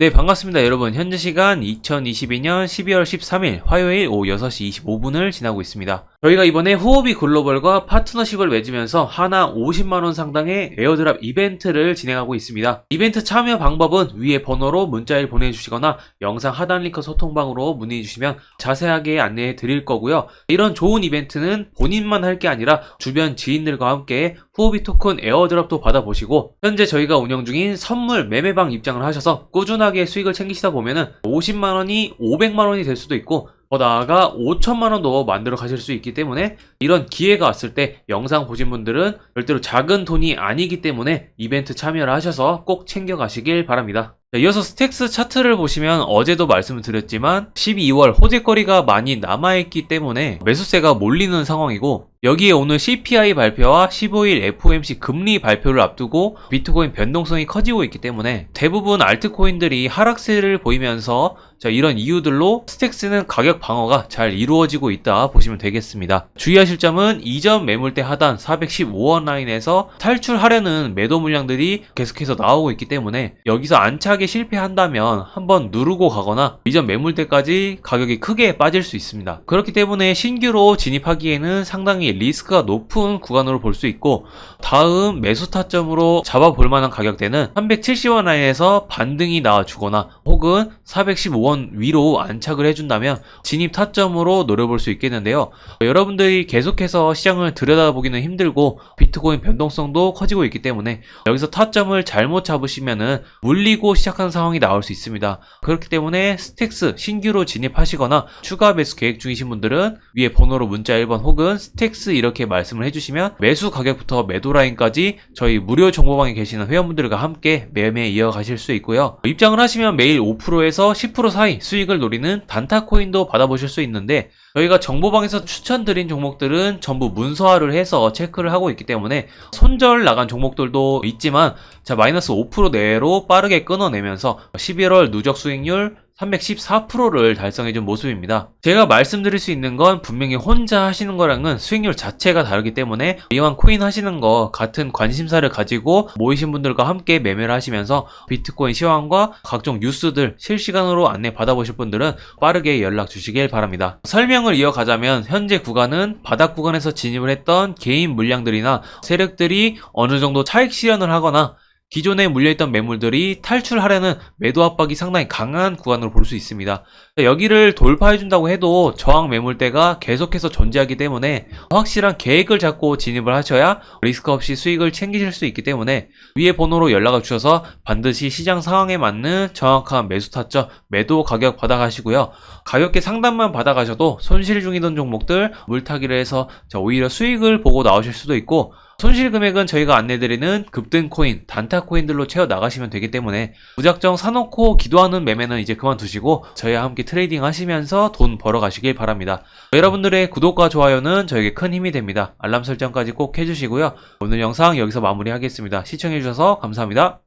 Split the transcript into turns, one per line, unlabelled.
네, 반갑습니다, 여러분. 현재 시간 2022년 12월 13일 화요일 오후 6시 25분을 지나고 있습니다. 저희가 이번에 후오비 글로벌과 파트너십을 맺으면서 하나 50만원 상당의 에어드랍 이벤트를 진행하고 있습니다. 이벤트 참여 방법은 위에 번호로 문자를 보내주시거나 영상 하단 링크 소통방으로 문의해주시면 자세하게 안내해 드릴 거고요. 이런 좋은 이벤트는 본인만 할 게 아니라 주변 지인들과 함께 후오비 토큰 에어드랍도 받아보시고 현재 저희가 운영 중인 선물 매매방 입장을 하셔서 꾸준하게 수익을 챙기시다 보면은 50만원이 500만원이 될 수도 있고 더 나아가 5천만원도 만들어 가실 수 있기 때문에 이런 기회가 왔을 때 영상 보신 분들은 절대로 작은 돈이 아니기 때문에 이벤트 참여를 하셔서 꼭 챙겨 가시길 바랍니다. 자, 이어서 스택스 차트를 보시면 어제도 말씀을 드렸지만 12월 호재거리가 많이 남아있기 때문에 매수세가 몰리는 상황이고 여기에 오늘 CPI 발표와 15일 FOMC 금리 발표를 앞두고 비트코인 변동성이 커지고 있기 때문에 대부분 알트코인들이 하락세를 보이면서 자, 이런 이유들로 스택스는 가격 방어가 잘 이루어지고 있다 보시면 되겠습니다. 주의하실 점은 이전 매물대 하단 415원 라인에서 탈출하려는 매도 물량들이 계속해서 나오고 있기 때문에 여기서 안착에 실패한다면 한번 누르고 가거나 이전 매물대까지 가격이 크게 빠질 수 있습니다. 그렇기 때문에 신규로 진입하기에는 상당히 리스크가 높은 구간으로 볼 수 있고 다음 매수 타점으로 잡아볼 만한 가격대는 370원 라인에서 반등이 나와주거나 혹은 415원 위로 안착을 해준다면 진입 타점으로 노려볼 수 있겠는데요. 여러분들이 계속해서 시장을 들여다보기는 힘들고 비트코인 변동성도 커지고 있기 때문에 여기서 타점을 잘못 잡으시면은 물리고 시작하는 상황이 나올 수 있습니다. 그렇기 때문에 스택스 신규로 진입하시거나 추가 매수 계획 중이신 분들은 위에 번호로 문자 1번 혹은 스택스 이렇게 말씀을 해주시면 매수 가격부터 매도 라인까지 저희 무료 정보방에 계시는 회원분들과 함께 매매 이어가실 수 있고요. 입장을 하시면 매일 5%에서 10% 사이 수익을 노리는 단타 코인도 받아보실 수 있는데 저희가 정보방에서 추천드린 종목들은 전부 문서화를 해서 체크를 하고 있기 때문에 손절 나간 종목들도 있지만 자 마이너스 5% 내로 빠르게 끊어내면서 11월 누적 수익률 314%를 달성해준 모습입니다. 제가 말씀드릴 수 있는 건 분명히 혼자 하시는 거랑은 수익률 자체가 다르기 때문에 이왕 코인 하시는 거 같은 관심사를 가지고 모이신 분들과 함께 매매를 하시면서 비트코인 시황과 각종 뉴스들 실시간으로 안내 받아보실 분들은 빠르게 연락 주시길 바랍니다. 설명을 이어가자면 현재 구간은 바닥 구간에서 진입을 했던 개인 물량들이나 세력들이 어느 정도 차익 실현을 하거나 기존에 물려있던 매물들이 탈출하려는 매도 압박이 상당히 강한 구간으로 볼 수 있습니다. 여기를 돌파해준다고 해도 저항 매물대가 계속해서 존재하기 때문에 확실한 계획을 잡고 진입을 하셔야 리스크 없이 수익을 챙기실 수 있기 때문에 위에 번호로 연락을 주셔서 반드시 시장 상황에 맞는 정확한 매수 타점, 매도 가격 받아가시고요. 가격대 상담만 받아가셔도 손실 중이던 종목들 물타기를 해서 자, 오히려 수익을 보고 나오실 수도 있고 손실 금액은 저희가 안내드리는 급등 코인, 단타 코인들로 채워 나가시면 되기 때문에 무작정 사놓고 기도하는 매매는 이제 그만두시고 저희와 함께 트레이딩 하시면서 돈 벌어 가시길 바랍니다. 여러분들의 구독과 좋아요는 저에게 큰 힘이 됩니다. 알람 설정까지 꼭 해주시고요. 오늘 영상 여기서 마무리하겠습니다. 시청해주셔서 감사합니다.